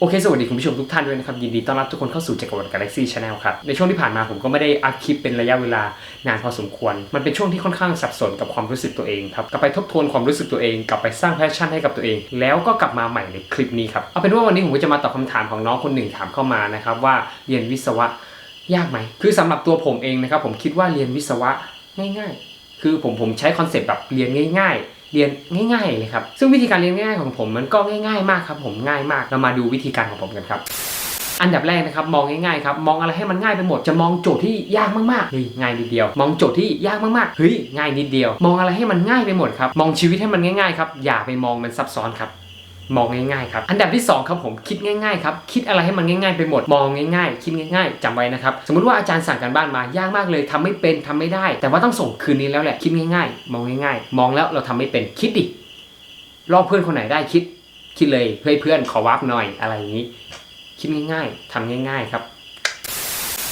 โอเค สวัสดีคุณผู้ชมทุกท่านด้วยนะครับ ยินดีต้อนรับทุกคนเข้าสู่จักรวรรดิ Galaxy Channel ครับ ในช่วงที่ผ่านมาผมก็ไม่ได้อัดคลิปเป็นระยะเวลานานพอสมควร มันเป็นช่วงที่ค่อนข้างสับสนกับความรู้สึกตัวเองครับ กลับไปทบทวนความรู้สึกตัวเอง กลับไปสร้างแพชชั่นให้กับตัวเอง แล้วก็กลับมาใหม่ในคลิปนี้ครับ เอาเป็นว่าวันนี้ผมก็จะมาตอบคำถามของน้องคนหนึ่งถามเข้ามานะครับว่าเรียนวิศวะยากไหม คือสำหรับตัวผมเองนะครับผมคิดว่าเรียนวิศวะง่าย ๆ คือผมผมใช้คอนเซปต์แบบเรียนง่าย ๆ เรียนง่ายๆเลยครับ ซึ่งวิธีการเรียนง่ายๆของผมมันก็ง่าย ๆ มากครับผมง่ายมากเรามาดูวิธีการของผมกันครับอันดับแรกนะครับมองง่ายๆครับมองอะไรให้มันง่ายไปหมดจะมองโจทย์ที่ยากมากๆเฮ้ยง่ายนิดเดียว มองโจทย์ที่ยากมากๆเฮ้ยง่ายนิดเดียว มองอะไรให้มันง่ายไปหมดครับมองชีวิตให้มันง่ายๆครับอย่าไปมองมันซับซ้อนครับ มองง่ายๆครับ อันดับที่สองครับผมคิดง่ายๆครับ คิดอะไรให้มันง่ายๆไปหมด มองง่ายๆ คิดง่ายๆจำไว้นะครับ สมมติว่าอาจารย์สั่งการบ้านมายากมากเลยทำไม่เป็นทำไม่ได้ แต่ว่าต้องส่งคืนนี้แล้วแหละ คิดง่ายๆ มองง่ายๆ มองแล้วเราทำไม่เป็น คิดดิ รอบเพื่อนคนไหนได้คิด คิดเลยเพื่อนเพื่อนขอวับหน่อยอะไรอย่างนี้ คิดง่ายๆทำง่าย ๆ ครับ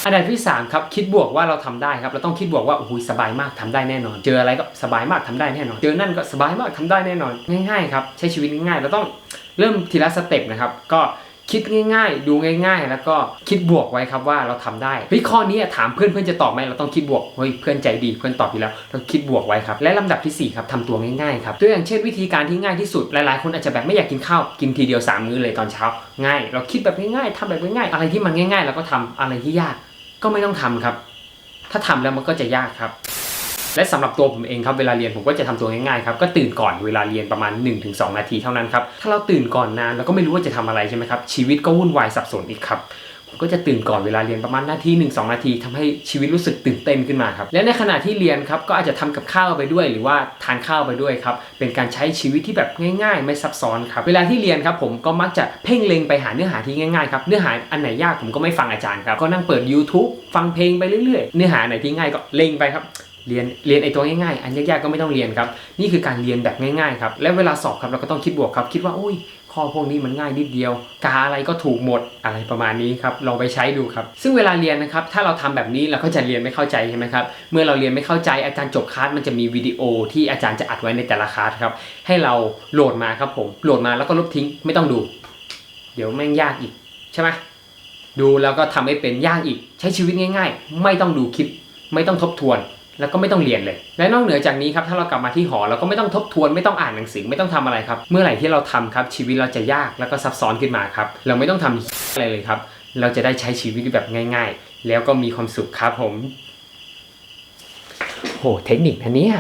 อันดับที่3ครับคิดบวกว่าเราทำได้ครับเราต้องคิดบวกว่าโอ้โหสบายมากทำได้แน่นอน เจออะไรก็สบายมากทำได้แน่นอน เจอนั่นก็สบายมากทำได้แน่นอน ง่ายๆครับใช้ชีวิตง่ายๆเราต้องเริ่มทีละสเต็ปนะครับก็คิดง่ายๆ ดูง่าย ๆ แล้วก็คิดบวกไว้ครับว่าเราทำได้เฮ้ยข้อนี้ถามเพื่อนเพื่อนจะตอบไหมเราต้องคิดบวกเฮ้ยเพื่อนใจดีเพื่อนตอบอยู่แล้วเราคิดบวกไว้ครับและลำดับที่สี่ครับทำตัวง่ายๆครับตัวอย่างเช่นวิธีการที่ง่ายที่สุดหลายๆคนอาจจะแบบไม่อยากกินข้าวกินทีเดียวสามมื้อเลยตอนเช้าง่าย เราคิดแบบง่ายๆทำแบบง่ายๆอะไรที่มันง่าย ๆ เราก็ทำอะไรที่ยาก ก็ไม่ต้องทำครับ ถ้าทำแล้วมันก็จะยากครับ และสำหรับตัวผมเองครับเวลาเรียนผมก็จะทำตัวง่ายๆครับก็ตื่นก่อนเวลาเรียนประมาณ 1-2 นาทีเท่านั้นครับถ้าเราตื่นก่อนนานเราก็ไม่รู้ว่าจะทำอะไรใช่ไหมครับชีวิตก็วุ่นวายสับสนอีกครับ ก็จะตื่นก่อนเวลาเรียนประมาณนาทีหนึ่งสองนาทีทำให้ชีวิตรู้สึกตื่นเต้นขึ้นมาครับและในขณะที่เรียนครับก็อาจจะทำกับข้าวไปด้วย หรือว่าทานข้าวไปด้วยครับเป็นการใช้ชีวิตที่แบบง่าย ๆ ไม่ซับซ้อนครับเวลาที่เรียนครับผมก็มักจะเพ่งเล็งไปหาเนื้อหาที่ง่ายๆครับเนื้อหาอันไหนยากผมก็ไม่ฟังอาจารย์ครับก็นั่งเปิด YouTube ฟังเพลงไปเรื่อยๆ เนื้อหาไหนที่ง่ายก็เล็งไปครับ เรียนเรียนไอตัวง่ายๆ อันยากๆก็ไม่ต้องเรียนครับ นี่คือการเรียนแบบง่ายๆครับ และเวลาสอบครับเราก็ต้องคิดบวกครับ คิดว่าอุ้ยข้อพวกนี้มันง่ายนิดเดียว กาอะไรก็ถูกหมดอะไรประมาณนี้ครับ ลองไปใช้ดูครับ ซึ่งเวลาเรียนนะครับ ถ้าเราทำแบบนี้เราก็จะเรียนไม่เข้าใจใช่ไหมครับ เมื่อเราเรียนไม่เข้าใจอาจารย์จบคลาสมันจะมีวิดีโอที่อาจารย์จะอัดไว้ในแต่ละคลาสครับ ให้เราโหลดมาครับผม โหลดมาแล้วก็ลบทิ้งไม่ต้องดู เดี๋ยวแม่งยากอีกใช่ไหมดูแล้วก็ทำให้เป็นยากอีก ใช้ชีวิตง่าย ๆ ไม่ต้องดูคลิป ไม่ต้องทบทวน แล้วก็ไม่ต้องเรียนเลย และนอกเหนือจากนี้ครับถ้าเรากลับมาที่หอเราก็ไม่ต้องทบทวนไม่ต้องอ่านหนังสือไม่ต้องทำอะไรครับ เมื่อไหร่ที่เราทำครับชีวิตเราจะยากแล้วก็ซับซ้อนขึ้นมาครับเราไม่ต้องทำอะไรเลยครับ เราจะได้ใช้ชีวิตแบบง่าย ๆ แล้วก็มีความสุขครับผมโหเทคนิคอันเนี้ย